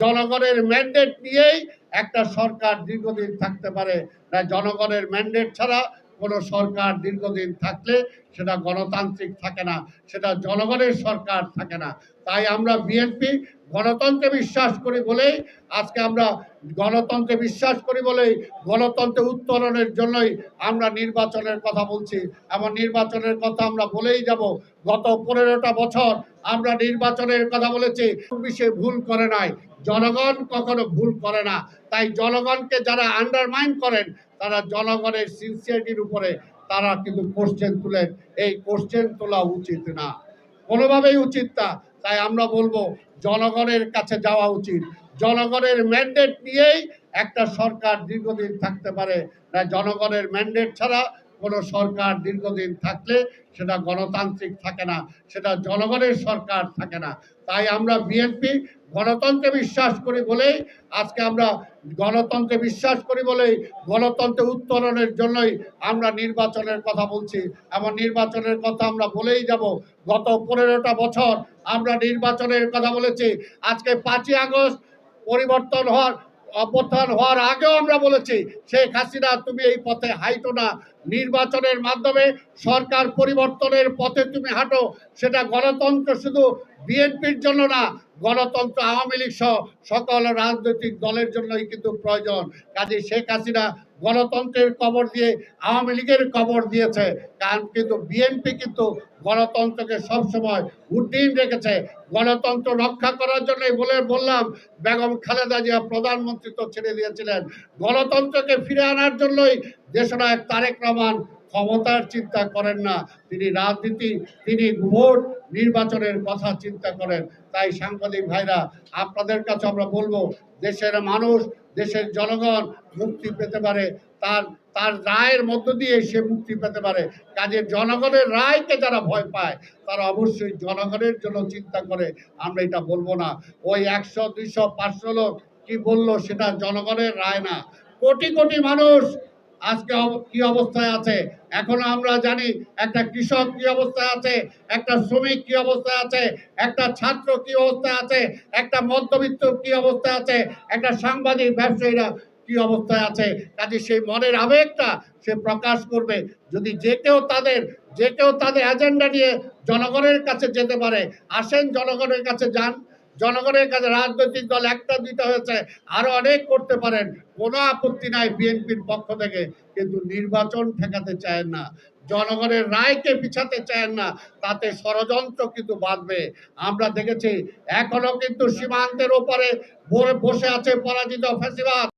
জনগণের ম্যান্ডেট নিয়েই একটা সরকার দীর্ঘদিন থাকতে পারে। না, জনগণের ম্যান্ডেট ছাড়া কোনো সরকার দীর্ঘদিন থাকলে সেটা গণতান্ত্রিক থাকে না, সেটা জনগণের সরকার থাকে না। তাই আমরা বিএনপি গণতন্ত্রে বিশ্বাস করি বলেই, আজকে আমরা গণতন্ত্রে বিশ্বাস করি বলেই, গণতন্ত্রে উত্তরণের জন্যই আমরা নির্বাচনের কথা বলছি। এমন নির্বাচনের কথা আমরা বলেই যাব, গত পনেরোটা বছর আমরা নির্বাচনের কথা বলেছি সে ভুল করে নাই। জনগণ কখনো ভুল করে না। তাই জনগণকে যারা আন্ডারমাইন করেন, তারা জনগণের সিনসিয়ারিটির উপরে তারা কিন্তু কোশ্চেন তুলেন। এই কোশ্চেন তোলা উচিত না। কোনোভাবেই উচিত না। তাই আমরা বলব, জনগণের কাছে যাওয়া উচিত। জনগণের ম্যান্ডেট নিয়েই একটা সরকার দীর্ঘদিন থাকতে পারে। না, জনগণের ম্যান্ডেট ছাড়া কোনো সরকার দীর্ঘদিন থাকলে সেটা গণতান্ত্রিক থাকে না, সেটা জনগণের সরকার থাকে না। তাই আমরা বিএনপি গণতন্ত্রে বিশ্বাস করি বলেই, আজকে আমরা গণতন্ত্রে বিশ্বাস করি বলেই, গণতন্ত্রে উত্তরণের জন্যই আমরা নির্বাচনের কথা বলছি। এমন নির্বাচনের কথা আমরা বলেই যাব, গত পনেরোটা বছর আমরা নির্বাচনের কথা বলেছি। আজকে পাঁচই আগস্ট, পরিবর্তন হওয়ার অভ্যর্থন হওয়ার আগেও আমরা বলেছি, শেখ হাসিনা, তুমি এই পথে হাইটো না। নির্বাচনের মাধ্যমে সরকার পরিবর্তনের পথে তুমি হাঁটো। সেটা গণতন্ত্র শুধু বিএনপির জন্য না, গণতন্ত্র, আওয়ামী লীগ সহ সকল রাজনৈতিক দলের জন্যই কিন্তু প্রয়োজন। কাজে শেখ হাসিনা গণতন্ত্রের কবর দিয়ে, আওয়ামী লীগের কবর দিয়েছে। কারণ কিন্তু বিএনপি কিন্তু গণতন্ত্রকে সবসময় উড্ডীন রেখেছে। গণতন্ত্র রক্ষা করার জন্যই বলে বললাম, বেগম খালেদা জিয়া প্রধানমন্ত্রী তো ছেড়ে দিয়েছিলেন। গণতন্ত্রকে ফিরে আনার জন্যই দেশনায়ক তারেক রহমান ক্ষমতার চিন্তা করেন না। তিনি রাজনীতি, তিনি ভোট নির্বাচনের কথা চিন্তা করেন। তাই সাংবাদিক ভাইরা, আপনাদের কাছে আমরা বলব, দেশের মানুষ, দেশের জনগণ মুক্তি পেতে পারে। তার তার রায়ের মধ্য দিয়ে সে মুক্তি পেতে পারে। কাজে জনগণের রায়কে যারা ভয় পায়, তারা অবশ্যই জনগণের জন্য চিন্তা করে। আমরা এটা বলব না। ওই একশো, দুইশো, পাঁচশো লোক কি বলল সেটা জনগণের রায় না। কোটি কোটি মানুষ আজকে কি অবস্থায় আছে? এখনও আমরা জানি একটা কৃষক কি অবস্থায় আছে, একটা শ্রমিক কি অবস্থায় আছে, একটা ছাত্র কি অবস্থায় আছে, একটা মধ্যবিত্ত কি অবস্থায় আছে, একটা সাংবাদিক ব্যবসায়ীরা কি অবস্থায় আছে। কাজে সেই মনের আবেগটা সে প্রকাশ করবে। যদি যে কেউ তাদের, যে কেউ তাদের এজেন্ডা নিয়ে জনগণের কাছে যেতে পারে, আসেন জনগণের কাছে যান। জনগণের কাছে রাজনৈতিক দল একটা দিতে হয়েছে, আরও অনেক করতে পারেন, কোনো আপত্তি নাই বিএনপির পক্ষ থেকে, কিন্তু নির্বাচন ঠেকাতে চায় না, জনগণের রায়কে পিছাতে চায় না, তাতে ষড়যন্ত্র কিন্তু বাঁধবে। আমরা দেখেছি, এখনও কিন্তু সীমান্তের ওপারে বসে আছে পরাজিত ফ্যাসিবাদ